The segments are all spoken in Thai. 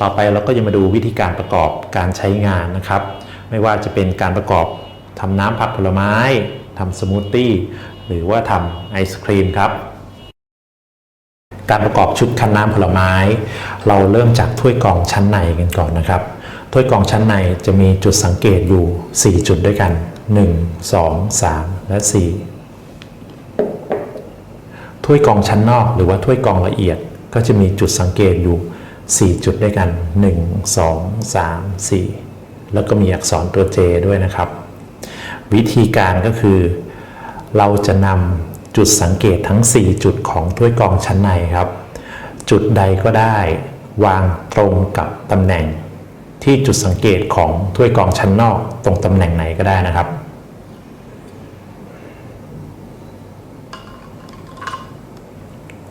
ต่อไปเราก็จะมาดูวิธีการประกอบการใช้งานนะครับ ไม่ว่าจะเป็นการประกอบทำน้ำผักผลไม้ทำสมูทตี้หรือว่าทำไอศครีมครับ การประกอบชุดคั้นน้ำผลไม้ เราเริ่มจากถ้วยกรองชั้นในกันก่อนนะครับ ถ้วยกรองชั้นในจะมีจุดสังเกตอยู่ 4 จุดด้วยกัน 1 2 3 และ 4 ถ้วยกรองชั้นนอกหรือว่าถ้วยกรองละเอียดก็จะมีจุดสังเกตอยู่ 4 จุดด้วยกัน 1 2 3 4 แล้วก็มีอักษรตัว J ด้วยนะครับ วิธีการก็คือ เราจะนำจุดสังเกตทั้ง 4 จุดของถ้วยกรองชั้นในครับ จุดใดก็ได้ วางตรงกับตำแหน่ง ที่จุดสังเกตของถ้วยกรองชั้นนอกตรงตำแหน่งไหนก็ได้นะครับ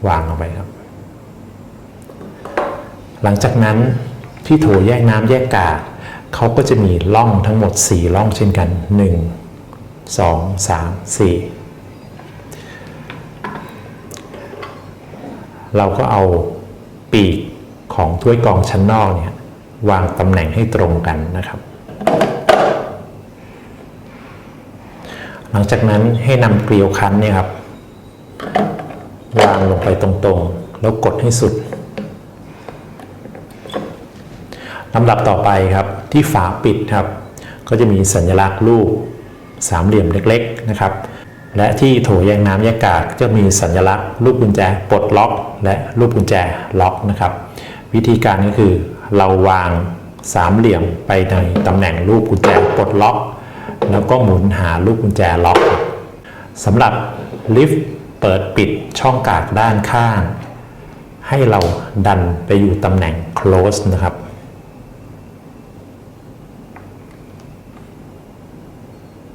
วางลงไปครับ หลังจากนั้นที่โถแยกน้ำแยกกากเขาก็จะมีร่องทั้งหมด 4 ร่องเช่นกัน 1 2 3 4 เราก็เอาปีกของถ้วยกองชั้นนอกเนี่ยวางตำแหน่งให้ตรงกันนะครับ หลังจากนั้นให้นำเกลียวคั้นเนี่ยครับ วางลงไปตรงๆ แล้วกดให้สุด ลำดับต่อไปครับที่ฝาปิดครับ ก็จะมีสัญลักษณ์รูปสามเหลี่ยมเล็กๆนะครับ และที่โถแยกน้ำแยกกากจะมีสัญลักษณ์รูปกุญแจปลดล็อก และรูปกุญแจล็อกนะครับ วิธีการก็คือเราวางสามเหลี่ยมไปในตำแหน่งรูปกุญแจปลดล็อก แล้วก็หมุนหาลูกกุญแจล็อกสำหรับลิฟต์เปิดปิดช่องกากด้านข้าง ให้เราดันไปอยู่ตำแหน่ง close นะครับ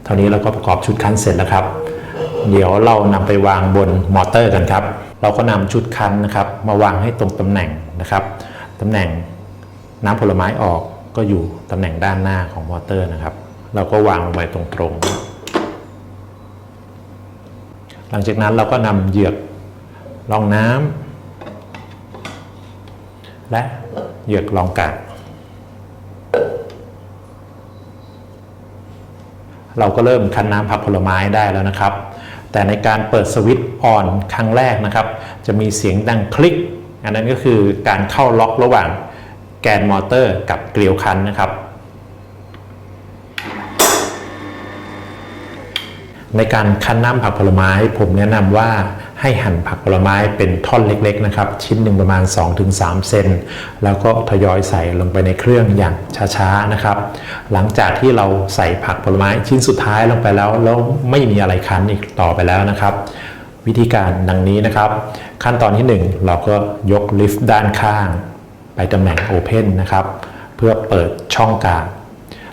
เท่านี้เราก็ประกอบชุดคันเสร็จแล้วครับ เดี๋ยวเรานำไปวางบนมอเตอร์กันครับ เราก็นำชุดคันนะครับ มาวางให้ตรงตำแหน่งนะครับตำแหน่งน้ำผลไม้ออกก็อยู่ตำแหน่งด้านหน้าของมอเตอร์นะครับ เราก็วางลงไปตรงๆ หลังจากนั้นเราก็นำเหยือกรองน้ำและเหยือกรองกาก เราก็เริ่มคั้นน้ำผักผลไม้ได้แล้วนะครับ แต่ในการเปิดสวิตช์ออนครั้งแรกนะครับ จะมีเสียงดังคลิก อันนั้นก็คือการเข้าล็อกระหว่างแกนมอเตอร์กับเกลียวคันนะครับ ในการคั้นน้ำผักผลไม้ผมแนะนำว่า ให้หั่นผักผลไม้เป็นท่อนเล็กๆนะครับ ชิ้นหนึ่งประมาณ 2-3 เซนแล้วก็ทยอยใส่ลงไปในเครื่องอย่างช้าๆนะครับ หลังจากที่เราใส่ผักผลไม้ชิ้นสุดท้ายลงไปแล้วแล้วไม่มีอะไรคั้นอีกต่อไปแล้วนะครับ วิธีการดังนี้นะครับ ขั้นตอนที่ 1 เราก็ยกลิฟต์ด้านข้าง ไปตำแหน่ง Open นะครับ เพื่อเปิดช่องกลาง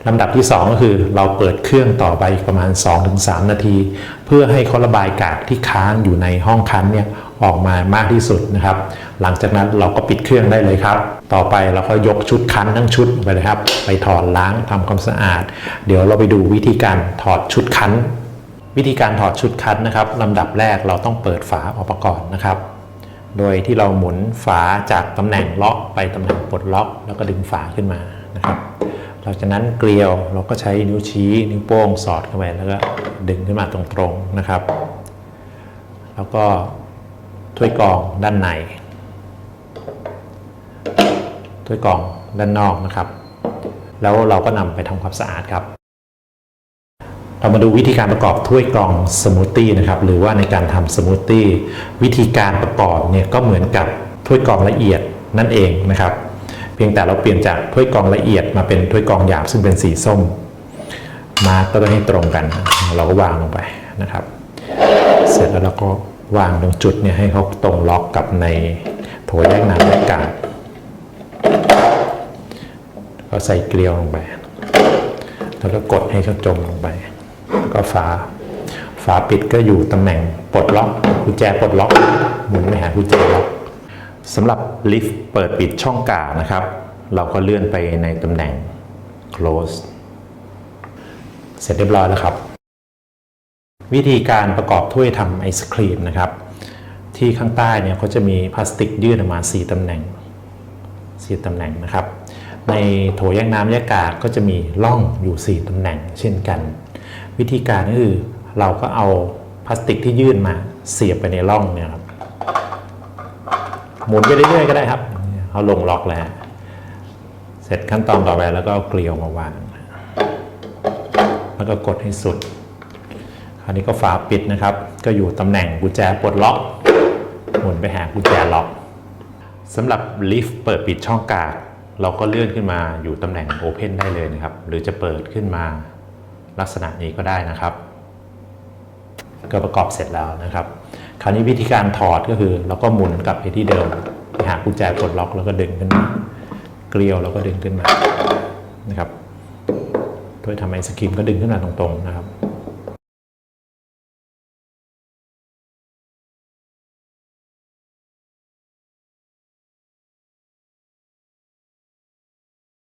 ลำดับที่ 2 ก็คือเราเปิดเครื่องต่อไปประมาณ 2-3 นาที เพื่อให้เขาระบายกากที่ค้างอยู่ในห้องคั้นเนี่ยออกมามากที่สุดนะครับ หลังจากนั้นเราก็ปิดเครื่องได้เลยครับ ต่อไปเราก็ยกชุดคั้นทั้งชุดไปเลยครับ ไปถอดล้างทำความสะอาด เดี๋ยวเราไปดูวิธีการถอดชุดคั้น วิธีการถอดชุดคั้นนะครับลำดับแรกเราต้องเปิดฝาออกก่อนนะครับ โดยที่เราหมุนฝาจากตำแหน่งล็อกไปตำแหน่งปลดล็อก แล้วก็ดึงฝาขึ้นมานะครับ หลังจากนั้นเกลียวเราก็ใช้นิ้วชี้นิ้วโป้งสอดเข้าไปแล้วก็ดึงขึ้นมาตรงๆนะครับ แล้วก็ถ้วยกรองด้านในถ้วยกรองด้านนอกนะครับ แล้วเราก็นำไปทำความสะอาดครับ เรามาดูวิธีการประกอบถ้วยกรองสมูทตี้นะครับ หรือว่าในการทำสมูทตี้วิธีการประกอบเนี่ยก็เหมือนกับถ้วยกรองละเอียดนั่นเองนะครับ พียงแต่เราเปลี่ยนจากถ้วยกรองละเอียดมาเป็นถ้วยกรองหยาบซึ่งเป็นสีส้ม มาร์กก็ต้องให้ตรงกัน เราก็วางลงไปนะครับ เสร็จแล้วเราก็วางตรงจุดเนี่ยให้เขาตรงล็อกกับในโถแยกน้ำแยกกากก็ใส่เกลียวลงไป แล้วก็กดให้เขาจมลงไป ก็ฝาฝาปิดก็อยู่ตำแหน่งปลดล็อกกุญแจปลดล็อกหมุนไปหากุญแจล็อก สำหรับลิฟต์เปิดปิดช่องกานะครับ เราก็เลื่อนไปในตำแหน่ง close เสร็จเรียบร้อยแล้วครับ วิธีการประกอบถ้วยทำไอศครีมนะครับ ที่ข้างใต้เนี่ยเขาจะมีพลาสติกยื่นออกมา 4ตำแหน่ง 4ตำแหน่งนะครับ ในโถแยกน้ำแยกกากก็จะมีร่องอยู่ 4ตำแหน่งเช่นกัน วิธีการก็คือเราก็เอาพลาสติกที่ยื่นมาเสียบไปในร่องเนี่ยครับ หมุนไปเรื่อยๆก็ได้ครับเอาลงล็อกแล้ว เสร็จขั้นตอนต่อไปแล้วก็เเกลียวมาวาง แล้วก็กดให้สุด คราวนี้ก็ฝาปิดนะครับ ก็อยู่ตำแหน่งกุญแจปลดล็อก หมุนไปหากุญแจล็อกสำหรับลิฟต์เปิดปิดช่องกากเราก็เลื่อนขึ้นมาอยู่ตำแหน่ง Open ได้เลยนะครับ หรือจะเปิดขึ้นมาลักษณะนี้ก็ได้นะครับ ก็ประกอบเสร็จแล้วนะครับ คราวนี้วิธีการถอดก็คือเราก็หมุนกลับไปที่เดิมไปหากุญแจกดล็อกแล้วก็ดึงขึ้นมาเกลียวแล้วก็ดึงขึ้นมานะครับโดยทำไอศครีมก็ดึงขึ้นมาตรงๆนะครับ